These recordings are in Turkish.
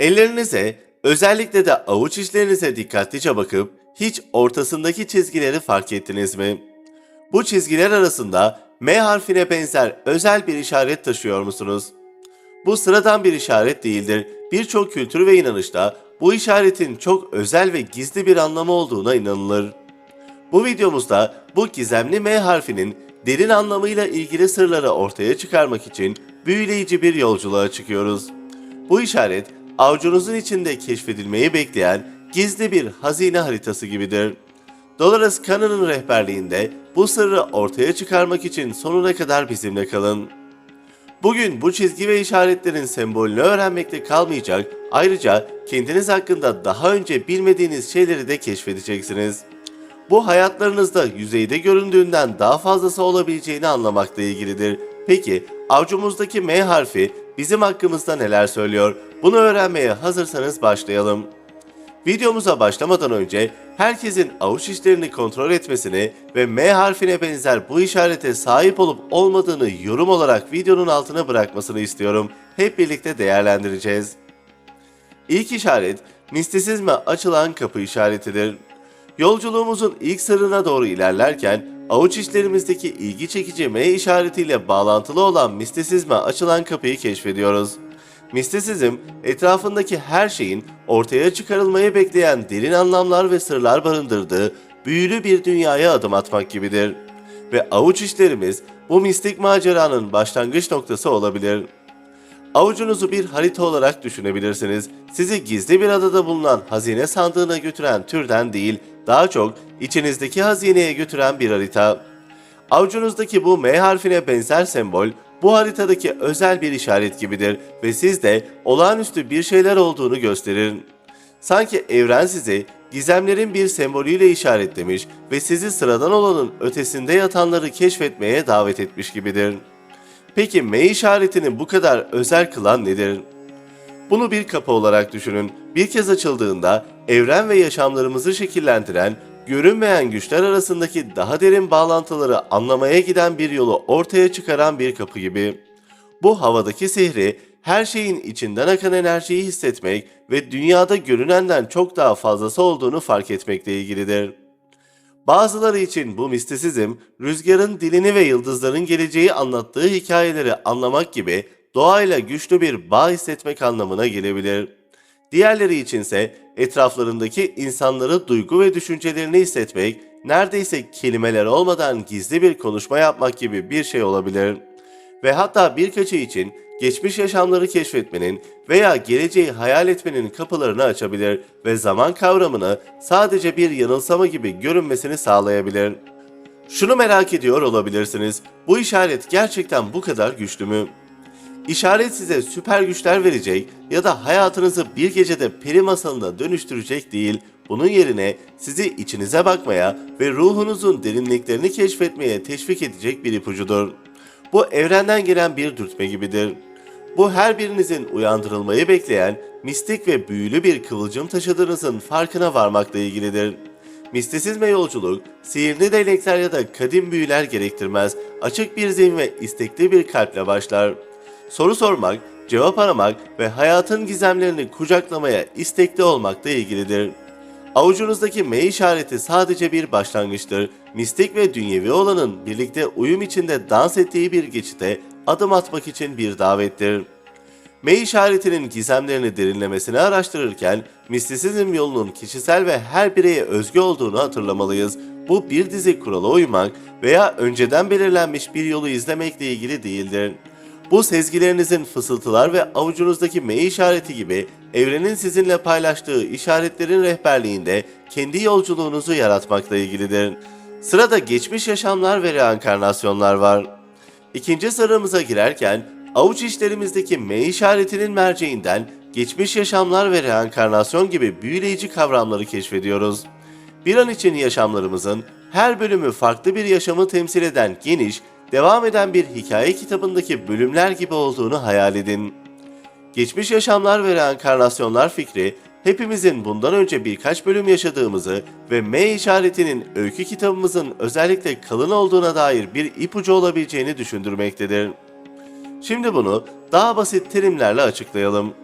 Ellerinize, özellikle de avuç içlerinize dikkatlice bakıp hiç ortasındaki çizgileri fark ettiniz mi? Bu çizgiler arasında M harfine benzer özel bir işaret taşıyor musunuz? Bu sıradan bir işaret değildir. Birçok kültür ve inanışta bu işaretin çok özel ve gizli bir anlamı olduğuna inanılır. Bu videomuzda bu gizemli M harfinin derin anlamıyla ilgili sırları ortaya çıkarmak için büyüleyici bir yolculuğa çıkıyoruz. Bu işaret avucunuzun içinde keşfedilmeyi bekleyen gizli bir hazine haritası gibidir. Dolores Cannon'ın rehberliğinde bu sırrı ortaya çıkarmak için sonuna kadar bizimle kalın. Bugün bu çizgi ve işaretlerin sembolünü öğrenmekle kalmayacak, ayrıca kendiniz hakkında daha önce bilmediğiniz şeyleri de keşfedeceksiniz. Bu hayatlarınızda yüzeyde göründüğünden daha fazlası olabileceğini anlamakla ilgilidir. Peki avcumuzdaki M harfi bizim hakkımızda neler söylüyor? Bunu öğrenmeye hazırsanız başlayalım. Videomuza başlamadan önce herkesin avuç işlerini kontrol etmesini ve M harfine benzer bu işarete sahip olup olmadığını yorum olarak videonun altına bırakmasını istiyorum. Hep birlikte değerlendireceğiz. İlk işaret mistisizme açılan kapı işaretidir. Yolculuğumuzun ilk sırrına doğru ilerlerken avuç içlerimizdeki ilgi çekici M işaretiyle bağlantılı olan mistisizme açılan kapıyı keşfediyoruz. Mistisizm, etrafındaki her şeyin ortaya çıkarılmayı bekleyen derin anlamlar ve sırlar barındırdığı büyülü bir dünyaya adım atmak gibidir. Ve avuç işlerimiz bu mistik maceranın başlangıç noktası olabilir. Avucunuzu bir harita olarak düşünebilirsiniz. Sizi gizli bir adada bulunan hazine sandığına götüren türden değil, daha çok içinizdeki hazineye götüren bir harita. Avucunuzdaki bu M harfine benzer sembol, bu haritadaki özel bir işaret gibidir ve sizde olağanüstü bir şeyler olduğunu gösterir. Sanki evren sizi gizemlerin bir sembolüyle işaretlemiş ve sizi sıradan olanın ötesinde yatanları keşfetmeye davet etmiş gibidir. Peki M işaretini bu kadar özel kılan nedir? Bunu bir kapı olarak düşünün. Bir kez açıldığında evren ve yaşamlarımızı şekillendiren, görünmeyen güçler arasındaki daha derin bağlantıları anlamaya giden bir yolu ortaya çıkaran bir kapı gibi. Bu havadaki sihri, her şeyin içinden akan enerjiyi hissetmek ve dünyada görünenden çok daha fazlası olduğunu fark etmekle ilgilidir. Bazıları için bu mistisizm, rüzgarın dilini ve yıldızların geleceği anlattığı hikayeleri anlamak gibi doğayla güçlü bir bağ hissetmek anlamına gelebilir. Diğerleri içinse etraflarındaki insanları duygu ve düşüncelerini hissetmek, neredeyse kelimeler olmadan gizli bir konuşma yapmak gibi bir şey olabilir. Ve hatta birkaçı için geçmiş yaşamları keşfetmenin veya geleceği hayal etmenin kapılarını açabilir ve zaman kavramını sadece bir yanılsama gibi görünmesini sağlayabilir. Şunu merak ediyor olabilirsiniz. Bu işaret gerçekten bu kadar güçlü mü? İşaret size süper güçler verecek ya da hayatınızı bir gecede peri masalına dönüştürecek değil, bunun yerine sizi içinize bakmaya ve ruhunuzun derinliklerini keşfetmeye teşvik edecek bir ipucudur. Bu evrenden gelen bir dürtme gibidir. Bu her birinizin uyandırılmayı bekleyen mistik ve büyülü bir kıvılcım taşıdığınızın farkına varmakla ilgilidir. Mistisizme yolculuk, sihirli değnekler ya da kadim büyüler gerektirmez, açık bir zihin ve istekli bir kalple başlar. Soru sormak, cevap aramak ve hayatın gizemlerini kucaklamaya istekli olmakla ilgilidir. Avucunuzdaki M işareti sadece bir başlangıçtır. Mistik ve dünyevi olanın birlikte uyum içinde dans ettiği bir geçite adım atmak için bir davettir. M işaretinin gizemlerini derinlemesine araştırırken mistisizm yolunun kişisel ve her bireye özgü olduğunu hatırlamalıyız. Bu bir dizi kurala uymak veya önceden belirlenmiş bir yolu izlemekle ilgili değildir. Bu sezgilerinizin fısıltılar ve avucunuzdaki M işareti gibi evrenin sizinle paylaştığı işaretlerin rehberliğinde kendi yolculuğunuzu yaratmakla ilgilidir. Sırada geçmiş yaşamlar ve reenkarnasyonlar var. İkinci sıramıza girerken avuç içlerimizdeki M işaretinin merceğinden geçmiş yaşamlar ve reenkarnasyon gibi büyüleyici kavramları keşfediyoruz. Bir an için yaşamlarımızın her bölümü farklı bir yaşamı temsil eden geniş, devam eden bir hikaye kitabındaki bölümler gibi olduğunu hayal edin. Geçmiş yaşamlar ve reenkarnasyonlar fikri, hepimizin bundan önce birkaç bölüm yaşadığımızı ve M işaretinin öykü kitabımızın özellikle kalın olduğuna dair bir ipucu olabileceğini düşündürmektedir. Şimdi bunu daha basit terimlerle açıklayalım.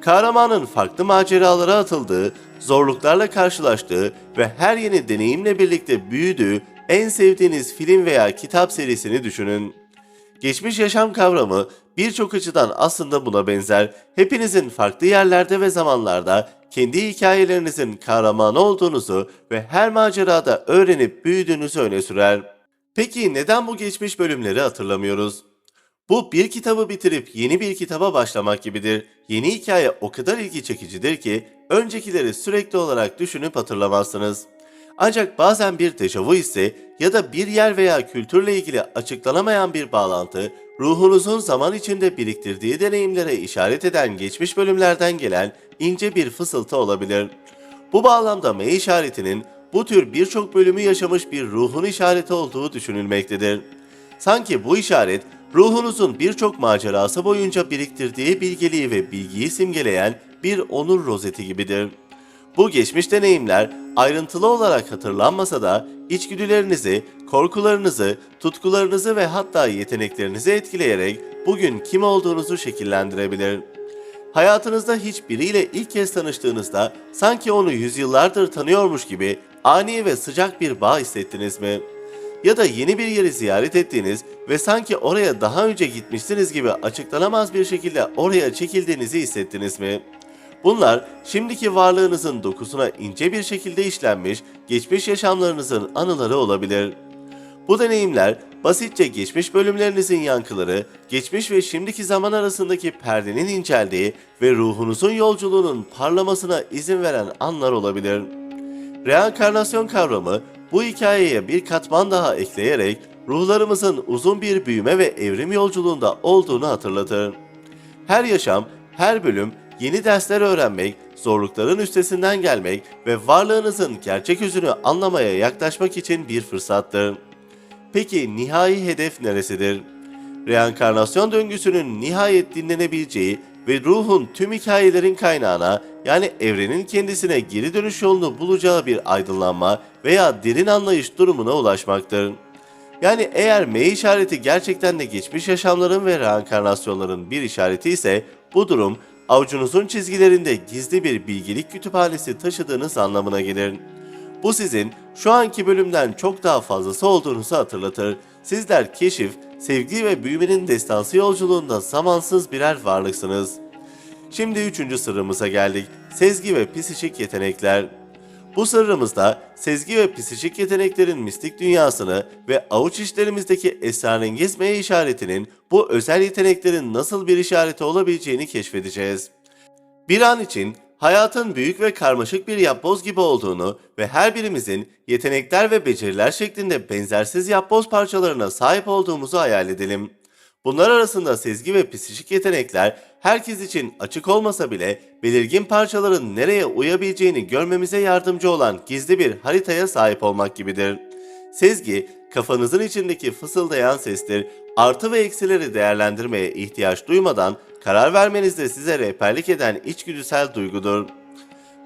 kahramanın farklı maceralara atıldığı, zorluklarla karşılaştığı ve her yeni deneyimle birlikte büyüdüğü en sevdiğiniz film veya kitap serisini düşünün. Geçmiş yaşam kavramı birçok açıdan aslında buna benzer. Hepinizin farklı yerlerde ve zamanlarda kendi hikayelerinizin kahramanı olduğunuzu ve her macerada öğrenip büyüdüğünüzü öne sürer. Peki neden bu geçmiş bölümleri hatırlamıyoruz? Bu bir kitabı bitirip yeni bir kitaba başlamak gibidir. Yeni hikaye o kadar ilgi çekicidir ki öncekileri sürekli olarak düşünüp hatırlamazsınız. Ancak bazen bir dejavu hissi ya da bir yer veya kültürle ilgili açıklanamayan bir bağlantı, ruhunuzun zaman içinde biriktirdiği deneyimlere işaret eden geçmiş bölümlerden gelen ince bir fısıltı olabilir. Bu bağlamda M işaretinin bu tür birçok bölümü yaşamış bir ruhun işareti olduğu düşünülmektedir. Sanki bu işaret ruhunuzun birçok macerası boyunca biriktirdiği bilgeliği ve bilgiyi simgeleyen bir onur rozeti gibidir. Bu geçmiş deneyimler ayrıntılı olarak hatırlanmasa da içgüdülerinizi, korkularınızı, tutkularınızı ve hatta yeteneklerinizi etkileyerek bugün kim olduğunuzu şekillendirebilir. Hayatınızda hiçbiriyle ilk kez tanıştığınızda sanki onu yüzyıllardır tanıyormuş gibi ani ve sıcak bir bağ hissettiniz mi? Ya da yeni bir yeri ziyaret ettiğiniz ve sanki oraya daha önce gitmişsiniz gibi açıklanamaz bir şekilde oraya çekildiğinizi hissettiniz mi? Bunlar şimdiki varlığınızın dokusuna ince bir şekilde işlenmiş geçmiş yaşamlarınızın anıları olabilir. Bu deneyimler basitçe geçmiş bölümlerinizin yankıları, geçmiş ve şimdiki zaman arasındaki perdenin inceldiği ve ruhunuzun yolculuğunun parlamasına izin veren anlar olabilir. Reenkarnasyon kavramı bu hikayeye bir katman daha ekleyerek ruhlarımızın uzun bir büyüme ve evrim yolculuğunda olduğunu hatırlatır. Her yaşam, her bölüm yeni dersler öğrenmek, zorlukların üstesinden gelmek ve varlığınızın gerçek yüzünü anlamaya yaklaşmak için bir fırsattır. Peki nihai hedef neresidir? Reenkarnasyon döngüsünün nihayet dinlenebileceği ve ruhun tüm hikayelerin kaynağına yani evrenin kendisine geri dönüş yolunu bulacağı bir aydınlanma veya derin anlayış durumuna ulaşmaktır. Yani eğer M işareti gerçekten de geçmiş yaşamların ve reenkarnasyonların bir işareti ise bu durum avucunuzun çizgilerinde gizli bir bilgilik kütüphanesi taşıdığınız anlamına gelir. Bu sizin şu anki bölümden çok daha fazlası olduğunuzu hatırlatır. Sizler keşif, sevgi ve büyümenin destansı yolculuğunda zamansız birer varlıksınız. Şimdi üçüncü sırrımıza geldik. Sezgi ve psişik yetenekler. Bu sırrımızda sezgi ve psişik yeteneklerin mistik dünyasını ve avuç içlerimizdeki esrarengiz M işaretinin bu özel yeteneklerin nasıl bir işareti olabileceğini keşfedeceğiz. Bir an için hayatın büyük ve karmaşık bir yapboz gibi olduğunu ve her birimizin yetenekler ve beceriler şeklinde benzersiz yapboz parçalarına sahip olduğumuzu hayal edelim. Bunlar arasında sezgi ve psikik yetenekler herkes için açık olmasa bile belirgin parçaların nereye uyabileceğini görmemize yardımcı olan gizli bir haritaya sahip olmak gibidir. Sezgi, kafanızın içindeki fısıldayan sestir, artı ve eksileri değerlendirmeye ihtiyaç duymadan karar vermenizde size rehberlik eden içgüdüsel duygudur.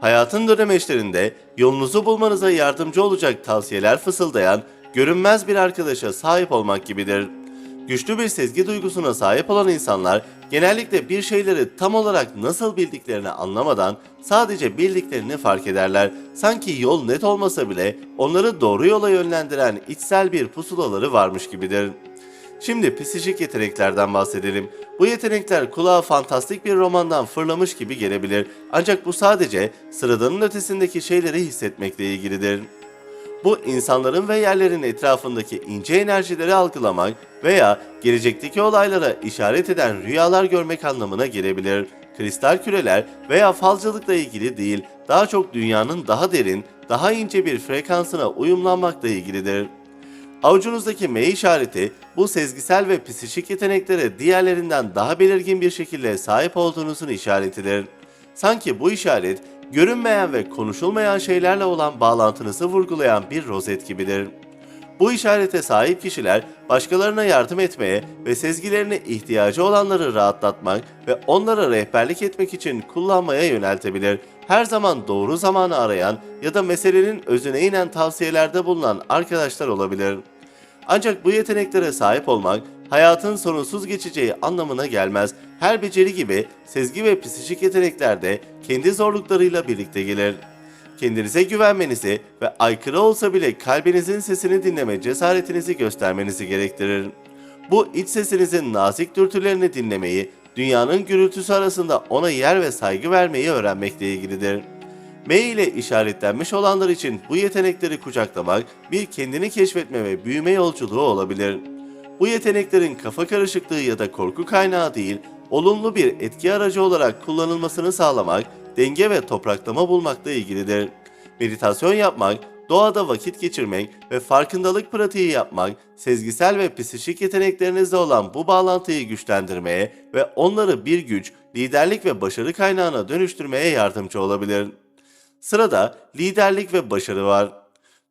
Hayatın dönemeçlerinde yolunuzu bulmanıza yardımcı olacak tavsiyeler fısıldayan, görünmez bir arkadaşa sahip olmak gibidir. Güçlü bir sezgi duygusuna sahip olan insanlar genellikle bir şeyleri tam olarak nasıl bildiklerini anlamadan sadece bildiklerini fark ederler. Sanki yol net olmasa bile onları doğru yola yönlendiren içsel bir pusulaları varmış gibidir. Şimdi psikik yeteneklerden bahsedelim. Bu yetenekler kulağa fantastik bir romandan fırlamış gibi gelebilir. Ancak bu sadece sıradanın ötesindeki şeyleri hissetmekle ilgilidir. Bu insanların ve yerlerin etrafındaki ince enerjileri algılamak veya gelecekteki olaylara işaret eden rüyalar görmek anlamına gelebilir. Kristal küreler veya falcılıkla ilgili değil, daha çok dünyanın daha derin, daha ince bir frekansına uyumlanmakla ilgilidir. Avucunuzdaki M işareti bu sezgisel ve psikik yeteneklere diğerlerinden daha belirgin bir şekilde sahip olduğunuzun işaretidir. Sanki bu işaret görünmeyen ve konuşulmayan şeylerle olan bağlantınızı vurgulayan bir rozet gibidir. Bu işarete sahip kişiler başkalarına yardım etmeye ve sezgilerine ihtiyacı olanları rahatlatmak ve onlara rehberlik etmek için kullanmaya yöneltebilir. Her zaman doğru zamanı arayan ya da meselenin özüne inen tavsiyelerde bulunan arkadaşlar olabilir. Ancak bu yeteneklere sahip olmak hayatın sorunsuz geçeceği anlamına gelmez. Her beceri gibi sezgi ve psikik yetenekler de kendi zorluklarıyla birlikte gelir. Kendinize güvenmenizi ve aykırı olsa bile kalbinizin sesini dinleme cesaretinizi göstermenizi gerektirir. Bu iç sesinizin nazik dürtülerini dinlemeyi, dünyanın gürültüsü arasında ona yer ve saygı vermeyi öğrenmekle ilgilidir. M ile işaretlenmiş olanlar için bu yetenekleri kucaklamak bir kendini keşfetme ve büyüme yolculuğu olabilir. Bu yeteneklerin kafa karışıklığı ya da korku kaynağı değil, olumlu bir etki aracı olarak kullanılmasını sağlamak, denge ve topraklama bulmakla ilgilidir. Meditasyon yapmak, doğada vakit geçirmek ve farkındalık pratiği yapmak, sezgisel ve psikik yeteneklerinizde olan bu bağlantıyı güçlendirmeye ve onları bir güç, liderlik ve başarı kaynağına dönüştürmeye yardımcı olabilir. Sırada liderlik ve başarı var.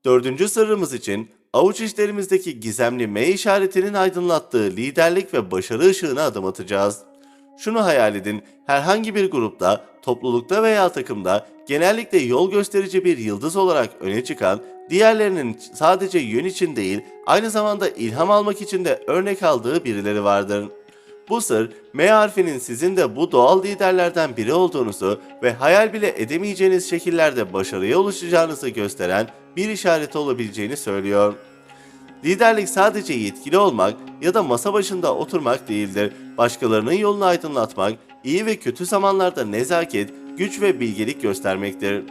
Dördüncü sırrımız için avuç içlerimizdeki gizemli M işaretinin aydınlattığı liderlik ve başarı ışığına adım atacağız. Şunu hayal edin, herhangi bir grupta, toplulukta veya takımda genellikle yol gösterici bir yıldız olarak öne çıkan, diğerlerinin sadece yön için değil, aynı zamanda ilham almak için de örnek aldığı birileri vardır. Bu sır, M harfinin sizin de bu doğal liderlerden biri olduğunuzu ve hayal bile edemeyeceğiniz şekillerde başarıya ulaşacağınızı gösteren bir işaret olabileceğini söylüyor. Liderlik sadece yetkili olmak ya da masa başında oturmak değildir. Başkalarının yolunu aydınlatmak, iyi ve kötü zamanlarda nezaket, güç ve bilgelik göstermektir.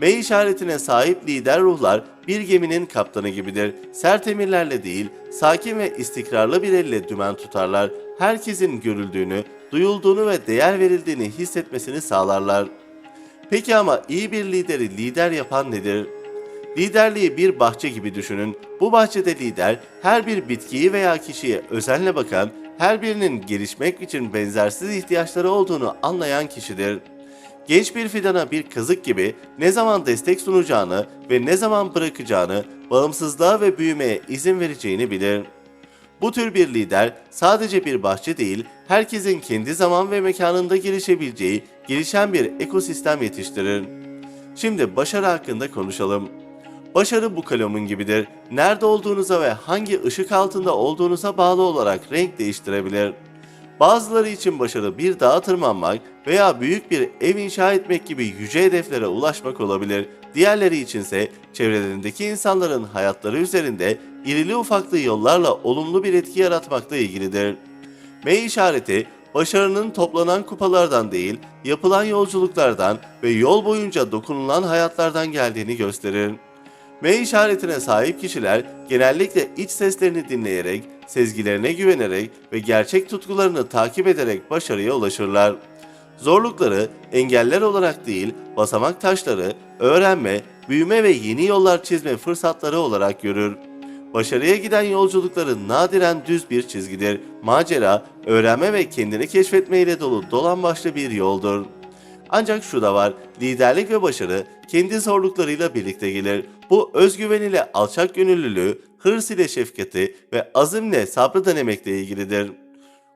M işaretine sahip lider ruhlar bir geminin kaptanı gibidir. Sert emirlerle değil, sakin ve istikrarlı bir elle dümen tutarlar. Herkesin görüldüğünü, duyulduğunu ve değer verildiğini hissetmesini sağlarlar. Peki ama iyi bir lideri lider yapan nedir? Liderliği bir bahçe gibi düşünün. Bu bahçede lider her bir bitkiyi veya kişiye özenle bakan, her birinin gelişmek için benzersiz ihtiyaçları olduğunu anlayan kişidir. Genç bir fidana bir kazık gibi ne zaman destek sunacağını ve ne zaman bırakacağını, bağımsızlığa ve büyümeye izin vereceğini bilir. Bu tür bir lider sadece bir bahçe değil, herkesin kendi zaman ve mekanında gelişebileceği gelişen bir ekosistem yetiştirir. Şimdi başarı hakkında konuşalım. Başarı bu kalemun gibidir. Nerede olduğunuza ve hangi ışık altında olduğunuza bağlı olarak renk değiştirebilir. Bazıları için başarı bir dağa tırmanmak veya büyük bir ev inşa etmek gibi yüce hedeflere ulaşmak olabilir. Diğerleri içinse çevrelerindeki insanların hayatları üzerinde irili ufaklı yollarla olumlu bir etki yaratmakla ilgilidir. M işareti başarının toplanan kupalardan değil, yapılan yolculuklardan ve yol boyunca dokunulan hayatlardan geldiğini gösterir. M işaretine sahip kişiler genellikle iç seslerini dinleyerek, sezgilerine güvenerek ve gerçek tutkularını takip ederek başarıya ulaşırlar. Zorlukları engeller olarak değil, basamak taşları, öğrenme, büyüme ve yeni yollar çizme fırsatları olarak görür. Başarıya giden yolculukları nadiren düz bir çizgidir. Macera, öğrenme ve kendini keşfetme ile dolu dolan başlı bir yoldur. Ancak şu da var, liderlik ve başarı kendi zorluklarıyla birlikte gelir. Bu özgüven ile alçak gönüllülüğü, hırs ile şefkati ve azimle sabrı denemekle ilgilidir.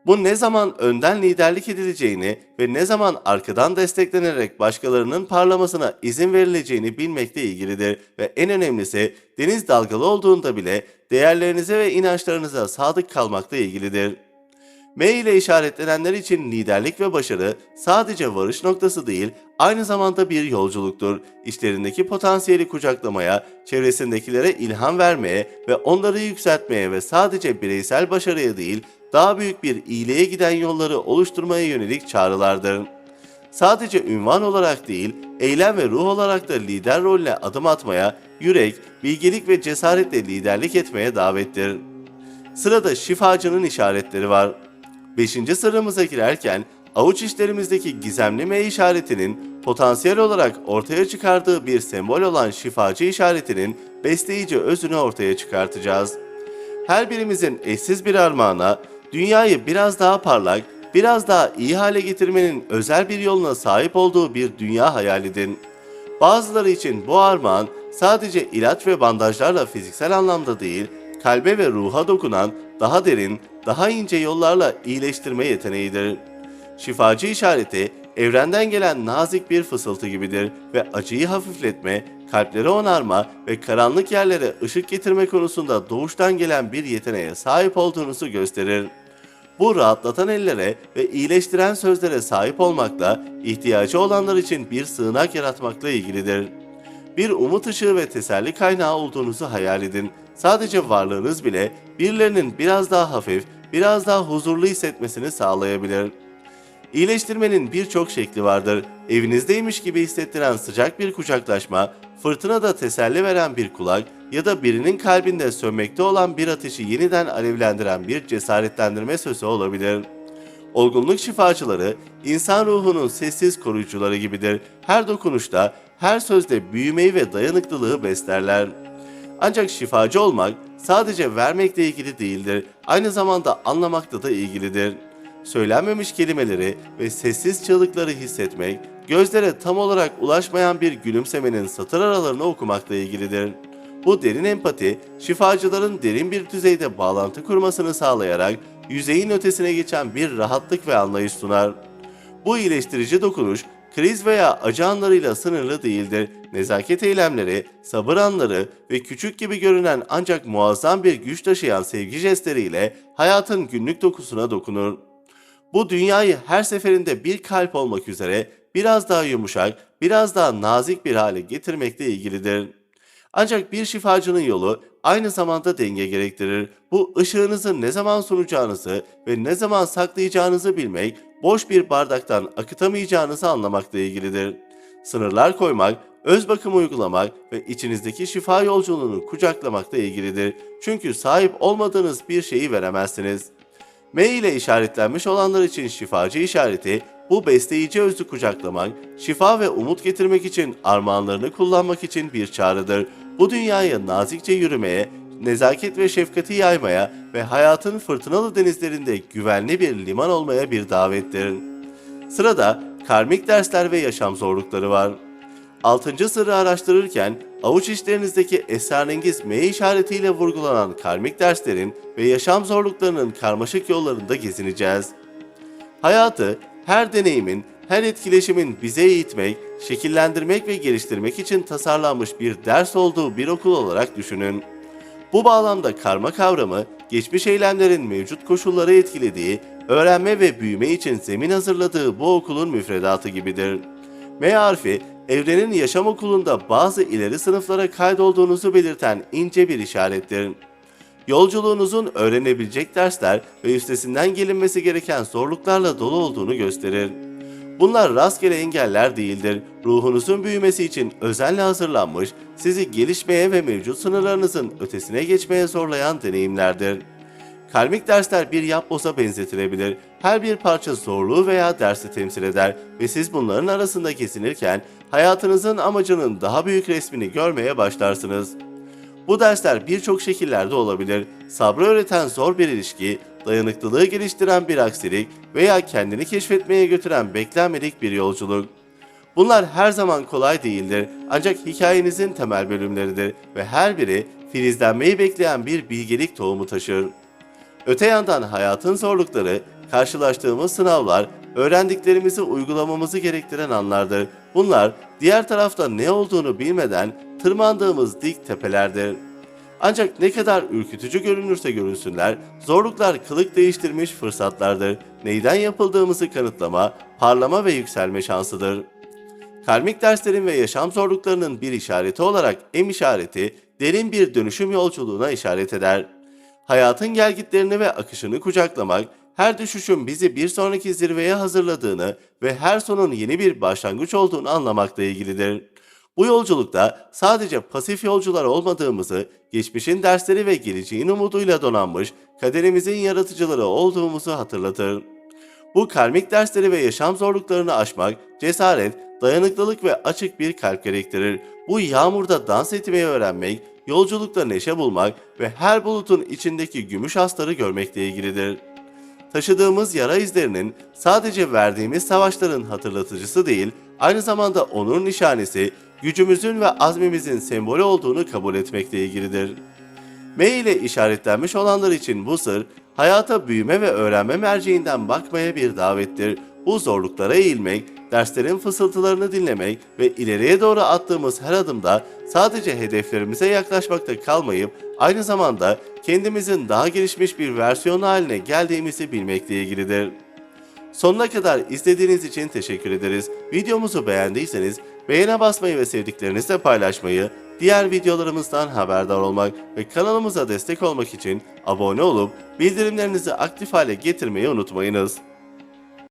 Bu ne zaman önden liderlik edileceğini ve ne zaman arkadan desteklenerek başkalarının parlamasına izin verileceğini bilmekle ilgilidir ve en önemlisi deniz dalgalı olduğunda bile değerlerinize ve inançlarınıza sadık kalmakla ilgilidir. M ile işaretlenenler için liderlik ve başarı sadece varış noktası değil, aynı zamanda bir yolculuktur. İşlerindeki potansiyeli kucaklamaya, çevresindekilere ilham vermeye ve onları yükseltmeye ve sadece bireysel başarıya değil, daha büyük bir iyiliğe giden yolları oluşturmaya yönelik çağrılardır. Sadece ünvan olarak değil, eylem ve ruh olarak da lider rolüne adım atmaya, yürek, bilgelik ve cesaretle liderlik etmeye davettir. Sırada şifacının işaretleri var. Beşinci sırrımıza girerken avuç içlerimizdeki gizemli M işaretinin potansiyel olarak ortaya çıkardığı bir sembol olan şifacı işaretinin besleyici özünü ortaya çıkartacağız. Her birimizin eşsiz bir armağana, dünyayı biraz daha parlak, biraz daha iyi hale getirmenin özel bir yoluna sahip olduğu bir dünya hayal edin. Bazıları için bu armağan sadece ilaç ve bandajlarla fiziksel anlamda değil, kalbe ve ruha dokunan daha derin, daha ince yollarla iyileştirme yeteneğidir. Şifacı işareti evrenden gelen nazik bir fısıltı gibidir ve acıyı hafifletme, kalpleri onarma ve karanlık yerlere ışık getirme konusunda doğuştan gelen bir yeteneğe sahip olduğunuzu gösterir. Bu rahatlatan ellere ve iyileştiren sözlere sahip olmakla ihtiyacı olanlar için bir sığınak yaratmakla ilgilidir. Bir umut ışığı ve teselli kaynağı olduğunuzu hayal edin. Sadece varlığınız bile birilerinin biraz daha hafif, biraz daha huzurlu hissetmesini sağlayabilir. İyileştirmenin birçok şekli vardır. Evinizdeymiş gibi hissettiren sıcak bir kucaklaşma, fırtınada teselli veren bir kulak ya da birinin kalbinde sönmekte olan bir ateşi yeniden alevlendiren bir cesaretlendirme sözü olabilir. Olgunluk şifacıları, insan ruhunun sessiz koruyucuları gibidir. Her dokunuşta, her sözde büyümeyi ve dayanıklılığı beslerler. Ancak şifacı olmak sadece vermekle ilgili değildir, aynı zamanda anlamakla da ilgilidir. Söylenmemiş kelimeleri ve sessiz çığlıkları hissetmek, gözlere tam olarak ulaşmayan bir gülümsemenin satır aralarını okumakla ilgilidir. Bu derin empati, şifacıların derin bir düzeyde bağlantı kurmasını sağlayarak yüzeyin ötesine geçen bir rahatlık ve anlayış sunar. Bu iyileştirici dokunuş, kriz veya acı anlarıyla sınırlı değildir. Nezaket eylemleri, sabır anları ve küçük gibi görünen ancak muazzam bir güç taşıyan sevgi jestleriyle hayatın günlük dokusuna dokunur. Bu dünyayı her seferinde bir kalp olmak üzere biraz daha yumuşak, biraz daha nazik bir hale getirmekle ilgilidir. Ancak bir şifacının yolu aynı zamanda denge gerektirir. Bu ışığınızı ne zaman sunacağınızı ve ne zaman saklayacağınızı bilmek, boş bir bardaktan akıtamayacağınızı anlamakla ilgilidir. Sınırlar koymak, öz bakım uygulamak ve içinizdeki şifa yolculuğunu kucaklamakla ilgilidir. Çünkü sahip olmadığınız bir şeyi veremezsiniz. M ile işaretlenmiş olanlar için şifacı işareti bu besleyici özü kucaklamak, şifa ve umut getirmek için armağanlarını kullanmak için bir çağrıdır. Bu dünyaya nazikçe yürümeye, nezaket ve şefkati yaymaya ve hayatın fırtınalı denizlerinde güvenli bir liman olmaya bir davettir. Sırada karmik dersler ve yaşam zorlukları var. Altıncı sırrı araştırırken avuç içlerinizdeki esrarengiz M işaretiyle vurgulanan karmik derslerin ve yaşam zorluklarının karmaşık yollarında gezineceğiz. Hayatı, her deneyimin, her etkileşimin bize eğitmek, şekillendirmek ve geliştirmek için tasarlanmış bir ders olduğu bir okul olarak düşünün. Bu bağlamda karma kavramı, geçmiş eylemlerin mevcut koşulları etkilediği, öğrenme ve büyüme için zemin hazırladığı bu okulun müfredatı gibidir. M harfi, evrenin yaşam okulunda bazı ileri sınıflara kaydolduğunuzu belirten ince bir işarettir. Yolculuğunuzun öğrenebilecek dersler ve üstesinden gelinmesi gereken zorluklarla dolu olduğunu gösterir. Bunlar rastgele engeller değildir. Ruhunuzun büyümesi için özenle hazırlanmış, sizi gelişmeye ve mevcut sınırlarınızın ötesine geçmeye zorlayan deneyimlerdir. Karmik dersler bir yapboza benzetilebilir. Her bir parça zorluğu veya dersi temsil eder ve siz bunların arasında kesinirken hayatınızın amacının daha büyük resmini görmeye başlarsınız. Bu dersler birçok şekillerde olabilir. Sabrı öğreten zor bir ilişki, dayanıklılığı geliştiren bir aksilik veya kendini keşfetmeye götüren beklenmedik bir yolculuk. Bunlar her zaman kolay değildir ancak hikayenizin temel bölümleridir ve her biri filizlenmeyi bekleyen bir bilgelik tohumu taşır. Öte yandan hayatın zorlukları, karşılaştığımız sınavlar, öğrendiklerimizi uygulamamızı gerektiren anlardır. Bunlar diğer tarafta ne olduğunu bilmeden tırmandığımız dik tepelerdir. Ancak ne kadar ürkütücü görünürse görünsünler, zorluklar kılık değiştirmiş fırsatlardır. Neyden yapıldığımızı kanıtlama, parlama ve yükselme şansıdır. Karmik derslerin ve yaşam zorluklarının bir işareti olarak em işareti derin bir dönüşüm yolculuğuna işaret eder. Hayatın gelgitlerini ve akışını kucaklamak, her düşüşün bizi bir sonraki zirveye hazırladığını ve her sonun yeni bir başlangıç olduğunu anlamakla ilgilidir. Bu yolculukta sadece pasif yolcular olmadığımızı, geçmişin dersleri ve geleceğin umuduyla donanmış kaderimizin yaratıcıları olduğumuzu hatırlatır. Bu karmik dersleri ve yaşam zorluklarını aşmak, cesaret, dayanıklılık ve açık bir kalp gerektirir. Bu yağmurda dans etmeyi öğrenmek, yolculukta neşe bulmak ve her bulutun içindeki gümüş astarı görmekle ilgilidir. Taşıdığımız yara izlerinin sadece verdiğimiz savaşların hatırlatıcısı değil, aynı zamanda onur nişanesi, gücümüzün ve azmimizin sembolü olduğunu kabul etmekle ilgilidir. M ile işaretlenmiş olanlar için bu sır, hayata büyüme ve öğrenme merceğinden bakmaya bir davettir. Bu zorluklara eğilmek, derslerin fısıltılarını dinlemek ve ileriye doğru attığımız her adımda sadece hedeflerimize yaklaşmakta kalmayıp aynı zamanda kendimizin daha gelişmiş bir versiyon haline geldiğimizi bilmekle ilgilidir. Sonuna kadar izlediğiniz için teşekkür ederiz. Videomuzu beğendiyseniz beğene basmayı ve sevdiklerinizle paylaşmayı, diğer videolarımızdan haberdar olmak ve kanalımıza destek olmak için abone olup bildirimlerinizi aktif hale getirmeyi unutmayınız.